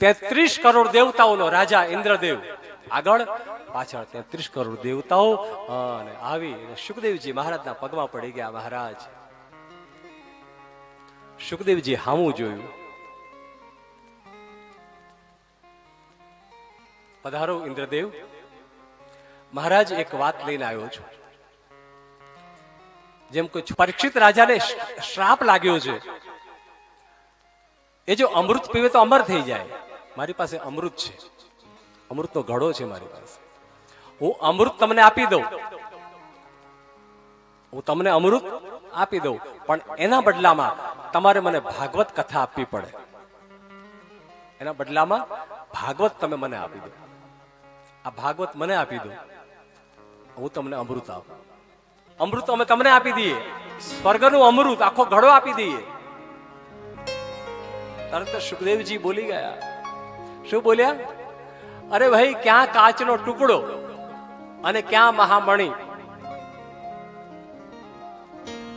તેત્રીસ કરોડ દેવતાઓનો રાજા ઇન્દ્રદેવ. આગળ પાછળ તેત્રીસ કરોડ દેવતાઓ અને આવી સુખદેવજી મહારાજના પગમાં પડી ગયા મહારાજ. સુખદેવજી હામું જોયું. પધારો ઇન્દ્રદેવ. મહારાજ એક વાત લઈને આવ્યો છું. જેમ કોઈ પરીક્ષિત રાજાને શ્રાપ લાગ્યો છે, એ જો અમૃત પીવે તો અમર થઈ જાય. મારી પાસે અમૃત છે. અમૃતનો ઘડો છે મારી પાસે. હું અમૃત તમને આપી દઉં. હું તમને અમૃત આપી દઉં. પણ એના બદલામાં તમારે મને ભાગવત કથા આપવી પડે. એના બદલામાં ભાગવત તમે મને આપી દો. આ ભાગવત મને આપી દો. હું તમને અમૃત આપું. અમૃત અમે તમને આપી દઈએ. સ્વર્ગનું અમૃત, આખો ઘડો આપી દઈએ. તરત સુખદેવજી બોલી ગયા. શું બોલ્યા? અરે ભાઈ, ક્યાં કાચનો ટુકડો અને ક્યાં મહામણી?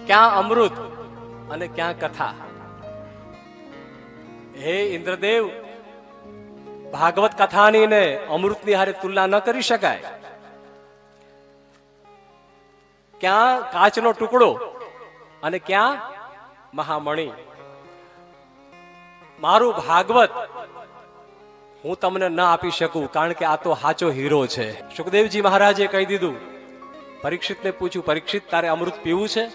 ક્યાં અમૃત અને ક્યાં કથા? હે ઇન્દ્રદેવ, ભાગવત કથાની ને અમૃતની હારે તુલના ન કરી શકાય. ક્યાં કાચનો ટુકડો અને ક્યાં મહામણી? મારું ભાગવત હું તમને ન આપી શકું, કારણ કે આ તો સાચો હીરો છે. સુખદેવજી મહારાજે કહી દીધું, પરીક્ષિતને પૂછ્યું, પરીક્ષિત, તારે અમૃત પીવું છે?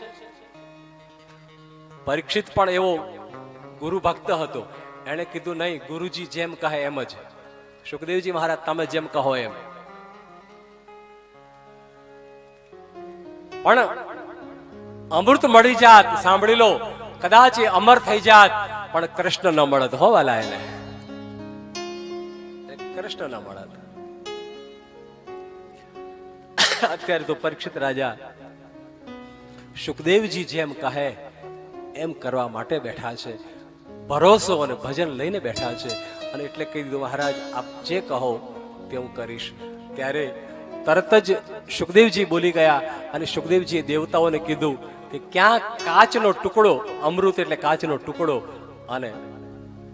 પરીક્ષિત પણ એવો ગુરુ ભક્ત હતો. એણે કીધું, નહીં, ગુરુજી જેમ કહે એમ જ. સુખદેવજી મહારાજ, તમે જેમ કહો એમ. પણ અમૃત મળી જાત, સાંભળી લો. કદાચ એ અમર થઈ જાત, પણ કૃષ્ણ ન મળત, હો વાલા એને. કૃષ્ણ ન મળત અત્યારે તો પરીક્ષિત રાજા સુખદેવજી જેમ કહે, એમ કરવા માટે બેઠા છે. ભરોસો અને ભજન લઈને બેઠા છે. અને એટલે કહી દીધું, મહારાજ, આપ જે કહો તે કરીશ. ત્યારે તરત જ સુખદેવજી બોલી ગયા અને સુખદેવજીએ દેવતાઓને કીધું કે ક્યાં કાચનો ટુકડો, અમૃત એટલે કાચનો ટુકડો અને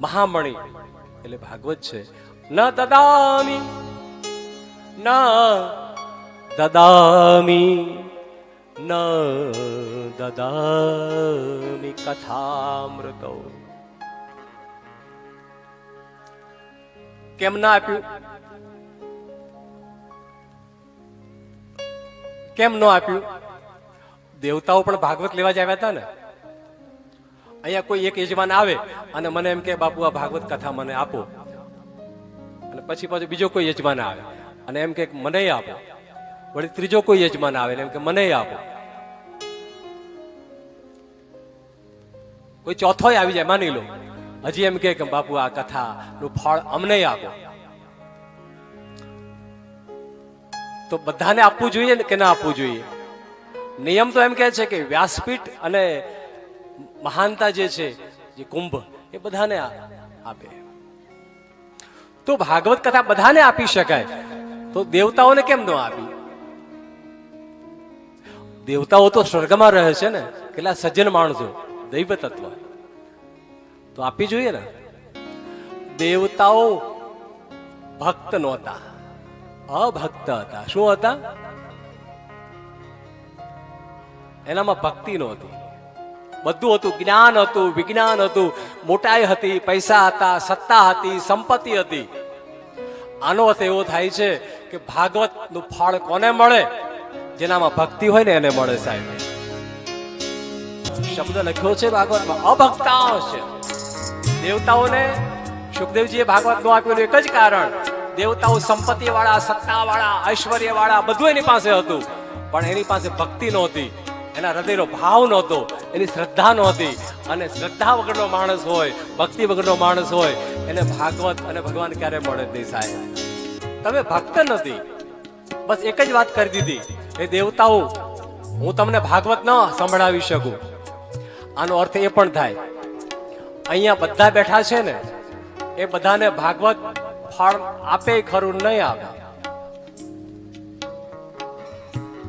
મહામણી એટલે ભાગવત છે. ન દદામી ન દદામી ન દદામી કથામૃતો કેમ ના આપ્યું? કેમ ન આપ્યું? દેવતાઓ પણ ભાગવત લેવા જ આવ્યા હતા ને? અહીંયા કોઈ એક યજમાન આવે અને મને એમ કે, બાપુ, આ ભાગવત કથા મને આપો. અને પછી પાછો બીજો કોઈ યજમાન આવે. અને એમ કે મને આપો. વળી ત્રીજો કોઈ યજમાન આવે એમ કે મને આપો. કોઈ ચોથો આવી જાય, માની લો. હજી એમ કે બાપુ આ કથા નું ફળ અમને આપો. તો બધાને આપવું જોઈએ કે ના આપવું જોઈએ? નિયમ તો એમ કહે છે કે વ્યાસપીઠ અને મહાનતા જે છે, જે કુંભ, એ બધાને આપે. તો ભાગવત કથા બધાને આપી શકાય. તો દેવતાઓને કેમ ન આપી? દેવતાઓ તો સ્વર્ગમાં રહે છે ને, કેટલા સજ્જન માણસો, દૈવ તત્વ. તો આપી જોઈએ ને? દેવતાઓ ભક્ત નહોતા. અભક્ત હતા. શું હતા? એનામાં ભક્તિ નહોતી. બધું હતું, જ્ઞાન હતું, વિજ્ઞાન હતું. મોટાઈ હતી, પૈસા હતા, સત્તા હતી, સંપત્તિ હતી. આનો અર્થ એવો થાય છે કે ભાગવતનું ફળ કોને મળે? જેનામાં ભક્તિ હોય ને એને મળે સાહેબ. શબ્દ લખ્યો છે ભાગવતમાં અભક્તા છે. દેવતાઓને સુખદેવજીએ ભાગવત નો આપ્યું એક જ કારણ. દેવતાઓ સંપત્તિ વાળા સત્તા વાળા ઐશ્વર્ય વાળા બધું એની પાસે હતું. પણ એની પાસે ભક્તિ નહોતી. એના હૃદયનો ભાવ નહોતો, એની શ્રદ્ધા નહોતી. અને શ્રદ્ધા વગરનો માણસ હોય, ભક્તિ વગરનો માણસ હોય, એને ભાગવત અને ભગવાન ક્યારે મળે નહીં સાહેબ. તમે ભક્ત નથી. બસ એક જ વાત કરી દીધી. એ દેવતાઓ, હું તમને ભાગવત ન સંભળાવી શકું. આનો અર્થ એ પણ થાય. અહીંયા બધા બેઠા છે ને, એ બધાને ભાગવત ફળ આપે ખરું નહીં આવે.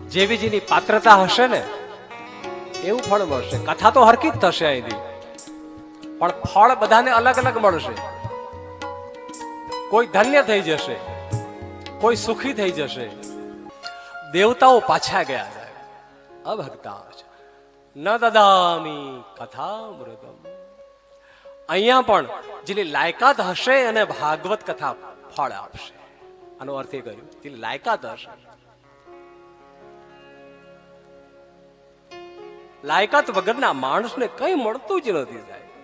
જેવી જેની પાત્રતા હશે ને એવું ફળ મળશે. કથા તો હરકી જ થશે અહીંથી. પણ ફળ બધાને અલગ અલગ મળશે. કોઈ ધન્ય થઈ જશે. કોઈ સુખી થઈ જશે. દેવતાઓ પાછા ગયા છે. અભક્તા ન દદામી કથામૃતમ અહીંયા પણ જેની લાયકાત હશે અને ભાગવત કથા ફળ આપશે. આનો અર્થ એ કર્યું. જેની લાયકાત હશે. લાયકાત વગરના માણસને કઈ મળતું જ નથી સાહેબ.